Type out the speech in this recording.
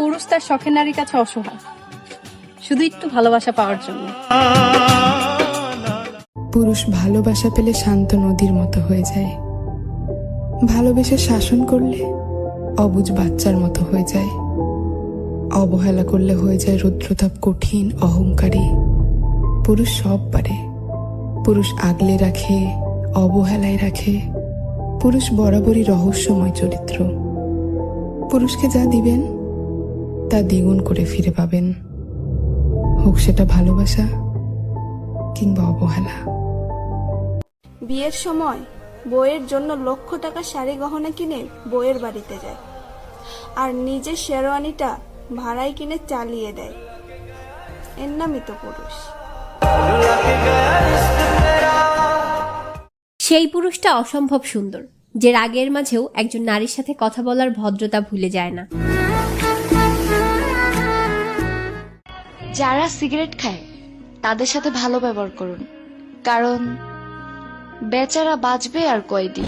পুরুষ তার শখের নারীর কাছে অসহায়। শুধু একটু ভালোবাসা পাওয়ার জন্য। পুরুষ ভালোবাসা পেলে শান্ত নদীর মতো হয়ে যায়। ভালোবেসে শাসন করলে অবুজ বাচ্চার মতো হয়ে যায়। অবহেলা করলে হয়ে যায় রুদ্রতাপ কঠিন, অহংকারী। পুরুষ সব পারে। পুরুষ আগলে রাখে, অবহেলায় রাখে। পুরুষ বরাবরই রহস্যময় চরিত্র। পুরুষকে যা দিবেন তা দ্বিগুণ করে ফিরে পাবেন। হোক সেটা ভালোবাসা কিংবা অবহেলা। বিয়ের সময় বইয়ের জন্য লক্ষ টাকা শাড়ি গহনা কিনে বইয়ের বাড়িতে যায়। আর নিজের শেরওয়ানিটা ভাড়ায় কিনে চালিয়ে দেয়। এর নামই তো পুরুষ। সেই পুরুষটা অসম্ভব সুন্দর যে রাগের মাঝেও একজন নারীর সাথে কথা বলার ভদ্রতা ভুলে যায় না। যারা সিগারেট খায় তাদের সাথে ভালো ব্যবহার করুন। কারণ বেচারা বাঁচবে আর কয়দিন?